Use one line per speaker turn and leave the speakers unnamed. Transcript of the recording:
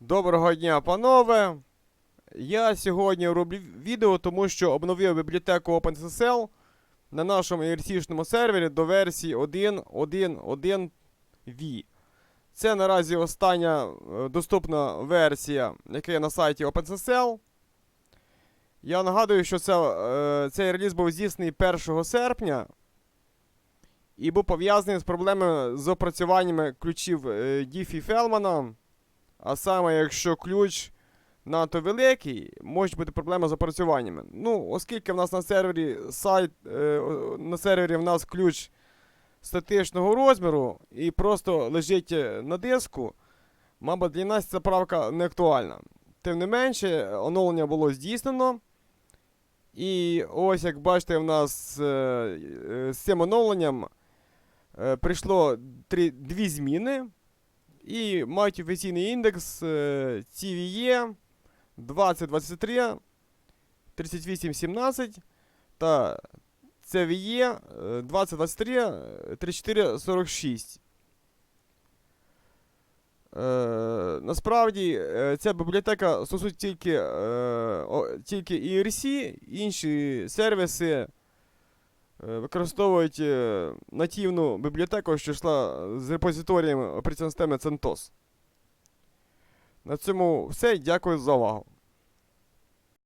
Доброго дня, панове! Я сьогодні роблю відео, тому що обновив бібліотеку OpenSSL на нашому IRC-шному сервері до версії 1.1.1v. Це наразі остання е, доступна версія, яка є на сайті OpenSSL. Я нагадую, що це, е, цей реліз був здійснений 1 серпня і був пов'язаний з проблемами з опрацюваннями ключів е, Діфі Фелмана. А саме, якщо ключ надто великий, можуть бути проблеми з опрацюваннями. Ну, оскільки в нас на сервері сайт, е, на сервері в нас ключ статичного розміру і просто лежить е, на диску, мабуть, для нас ця правка не актуальна. Тим не менше, оновлення було здійснено. І ось, як бачите, в нас е, е, з цим оновленням е, прийшло три, дві зміни і мають офіційний індекс CVE 2023 3817 та CVE е, 2023 е, 3446. Е, насправді е, ця бібліотека стосується тільки, е, тільки ERC, інші сервіси використовують е, нативну бібліотеку, що йшла з репозиторієм операційної системи CentOS. На цьому все. Дякую за увагу.